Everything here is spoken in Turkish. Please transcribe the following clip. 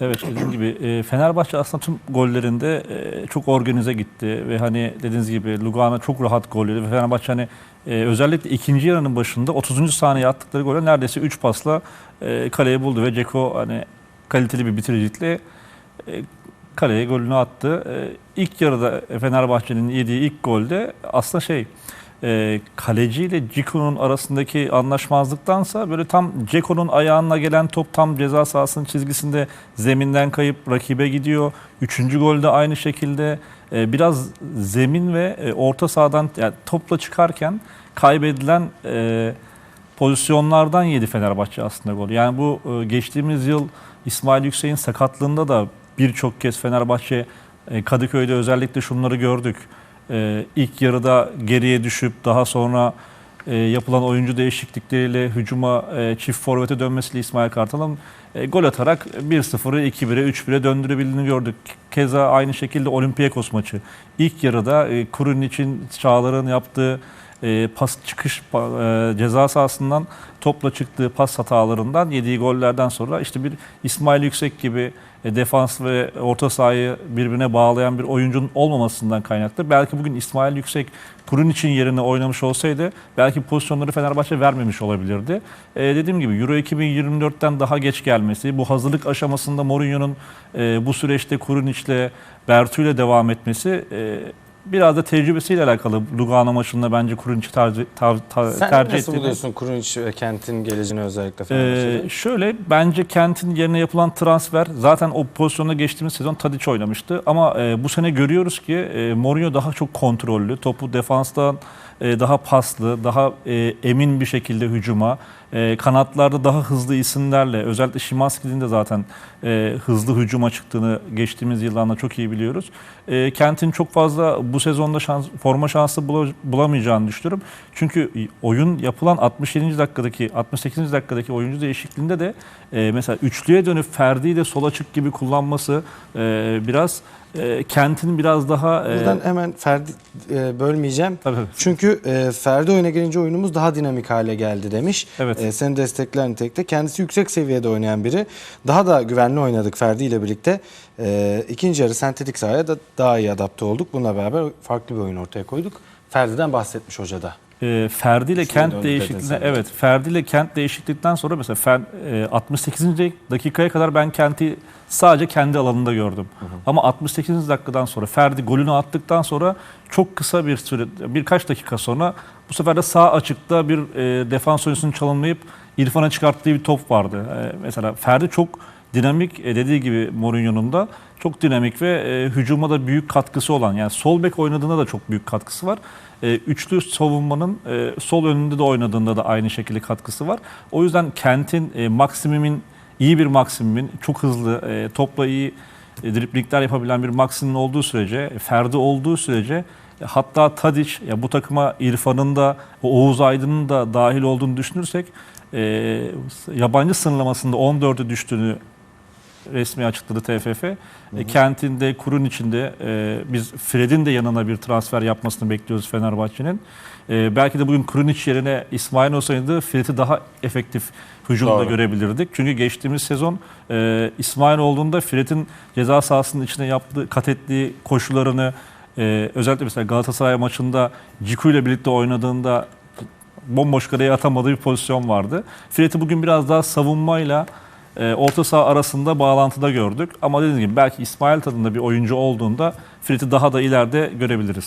Evet dediğim gibi e, Fenerbahçe aslında tüm gollerinde e, çok organize gitti ve hani dediğiniz gibi Lugano çok rahat gol yedi ve Fenerbahçe hani e, özellikle ikinci yarının başında 30. saniye attıkları gole neredeyse 3 pasla kaleyi buldu ve Ceko hani kaliteli bir bitiricilikle kaleye golünü attı. İlk yarıda Fenerbahçe'nin yediği ilk golde aslında şey e, kaleci ile Cico'nun arasındaki anlaşmazlıktansa böyle tam Ceko'nun ayağına gelen top tam ceza sahasının çizgisinde zeminden kayıp rakibe gidiyor. Üçüncü golde aynı şekilde e, biraz zemin ve e, orta sahadan yani topla çıkarken kaybedilen e, pozisyonlardan yedi Fenerbahçe aslında gol. Yani bu e, geçtiğimiz yıl İsmail Yüksek'in sakatlığında da birçok kez Fenerbahçe e, Kadıköy'de özellikle şunları gördük. E, ilk yarıda geriye düşüp daha sonra e, yapılan oyuncu değişiklikleriyle hücuma e, çift forvete dönmesiyle İsmail Kartal'ın e, gol atarak 1-0'ı 2-1'e 3-1'e döndürebildiğini gördük. Keza aynı şekilde Olympiakos maçı. İlk yarıda Kurun için Çağlar'ın yaptığı e, pas çıkış e, ceza sahasından topla çıktığı pas hatalarından yediği gollerden sonra işte bir İsmail Yüksek gibi e, defans ve orta sahayı birbirine bağlayan bir oyuncunun olmamasından kaynaklı. Belki bugün İsmail Yüksek Kurun için yerine oynamış olsaydı belki pozisyonları Fenerbahçe vermemiş olabilirdi. E, dediğim gibi Euro 2024'ten daha geç gelmesi, bu hazırlık aşamasında Mourinho'nun e, bu süreçte Kuruniç'le Bertu ile devam etmesi e, biraz da tecrübesiyle alakalı. Lugano maçında bence Kuruniç'i tercih, tar- Sen tercih nasıl ettiğini- buluyorsun Kurunic ve Kent'in geleceğini özellikle ee, şöyle bence Kent'in yerine yapılan transfer zaten o pozisyonda geçtiğimiz sezon Tadic oynamıştı ama e, bu sene görüyoruz ki e, Mourinho daha çok kontrollü, topu defanstan e, daha paslı, daha e, emin bir şekilde hücuma, e, kanatlarda daha hızlı isimlerle özellikle Şimanski'nin de zaten e, hızlı hücuma çıktığını geçtiğimiz yıllarda çok iyi biliyoruz. E, Kent'in çok fazla bu sezonda şans, forma şansı bula- bulamayacağını düşünüyorum. Çünkü oyun yapılan 67. dakikadaki 68. dakikadaki oyuncu değişikliğinde de e, mesela üçlüye dönüp Ferdi'yi de sol açık gibi kullanması e, biraz e, Kent'in biraz daha e, Buradan hemen Ferdi e, bölmeyeceğim. tabii, Çünkü e, Ferdi oyuna gelince oyunumuz daha dinamik hale geldi demiş. Evet. E, seni destekler nitelikte. Kendisi yüksek seviyede oynayan biri. Daha da güvenli oynadık Ferdi ile birlikte. E, ikinci yarı sentetik sahaya da daha iyi adapte olduk. Bununla beraber farklı bir oyun ortaya koyduk. Ferdi'den bahsetmiş hoca da. E, Ferdi ile Kent döndü dedin değişikliğinden sen de. evet Ferdi ile Kent değişiklikten sonra mesela Fer, e, 68. dakikaya kadar ben Kent'i sadece kendi alanında gördüm. Ama 68. dakikadan sonra Ferdi golünü attıktan sonra çok kısa bir süre birkaç dakika sonra bu sefer de sağ açıkta bir e, defans oyuncusunun çalınmayıp İrfan'a çıkarttığı bir top vardı. E, mesela Ferdi çok dinamik e, dediği gibi Mourinho'nun da çok dinamik ve e, hücuma da büyük katkısı olan yani sol bek oynadığında da çok büyük katkısı var. E, üçlü savunmanın e, sol önünde de oynadığında da aynı şekilde katkısı var. O yüzden Kent'in e, Maksimum'in iyi bir Maksimum'in çok hızlı e, topla iyi e, driplingler yapabilen bir Maksimum olduğu sürece, Ferdi olduğu sürece e, hatta Tadic ya bu takıma İrfan'ın da Oğuz Aydın'ın da dahil olduğunu düşünürsek e, yabancı sınırlamasında 14'e düştüğünü resmi açıkladı TFF. E, Kent'in de kurun içinde e, biz Fred'in de yanına bir transfer yapmasını bekliyoruz Fenerbahçe'nin. E, belki de bugün Kurunic yerine İsmail olsaydı Fred'i daha efektif hücumda Doğru. görebilirdik. Çünkü geçtiğimiz sezon e, İsmail olduğunda Fred'in ceza sahasının içine yaptığı, kat ettiği koşularını e, özellikle mesela Galatasaray maçında Ciku ile birlikte oynadığında bomboş kaleye atamadığı bir pozisyon vardı. Fred'i bugün biraz daha savunmayla e, orta saha arasında bağlantıda gördük. Ama dediğim gibi belki İsmail tadında bir oyuncu olduğunda Fred'i daha da ileride görebiliriz.